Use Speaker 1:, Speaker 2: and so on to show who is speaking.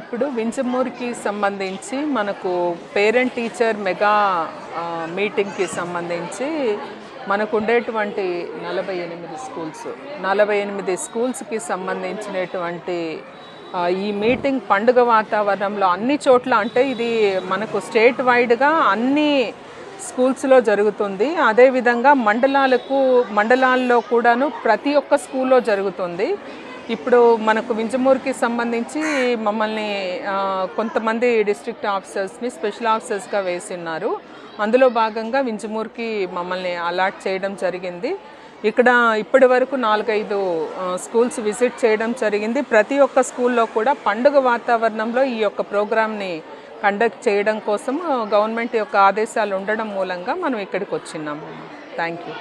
Speaker 1: ఇప్పుడు వింజమూరుకి సంబంధించి మనకు పేరెంట్ టీచర్ మెగా మీటింగ్కి సంబంధించి మనకు ఉండేటువంటి నలభై ఎనిమిది స్కూల్స్. నలభై ఎనిమిది స్కూల్స్కి సంబంధించినటువంటి ఈ మీటింగ్ పండుగ వాతావరణంలో అన్ని చోట్ల అంటే ఇది మనకు స్టేట్ వైడ్గా అన్ని స్కూల్స్లో జరుగుతుంది. అదేవిధంగా మండలాలకు మండలాల్లో కూడాను ప్రతి ఒక్క స్కూల్లో జరుగుతుంది. ఇప్పుడు మనకు వింజమూరుకి సంబంధించి మమ్మల్ని కొంతమంది డిస్ట్రిక్ట్ ఆఫీసర్స్ని స్పెషల్ ఆఫీసర్స్గా వేసిన్నారు. అందులో భాగంగా వింజమూరుకి మమ్మల్ని అలాట్ చేయడం జరిగింది. ఇక్కడ ఇప్పటి వరకు నాలుగైదు స్కూల్స్ విజిట్ చేయడం జరిగింది. ప్రతి ఒక్క స్కూల్లో కూడా పండుగ వాతావరణంలో ఈ యొక్క ప్రోగ్రామ్ని కండక్ట్ చేయడం కోసం గవర్నమెంట్ యొక్క ఆదేశాలు ఉండడం మూలంగా మనం ఇక్కడికి వచ్చినాము థ్యాంక్ యూ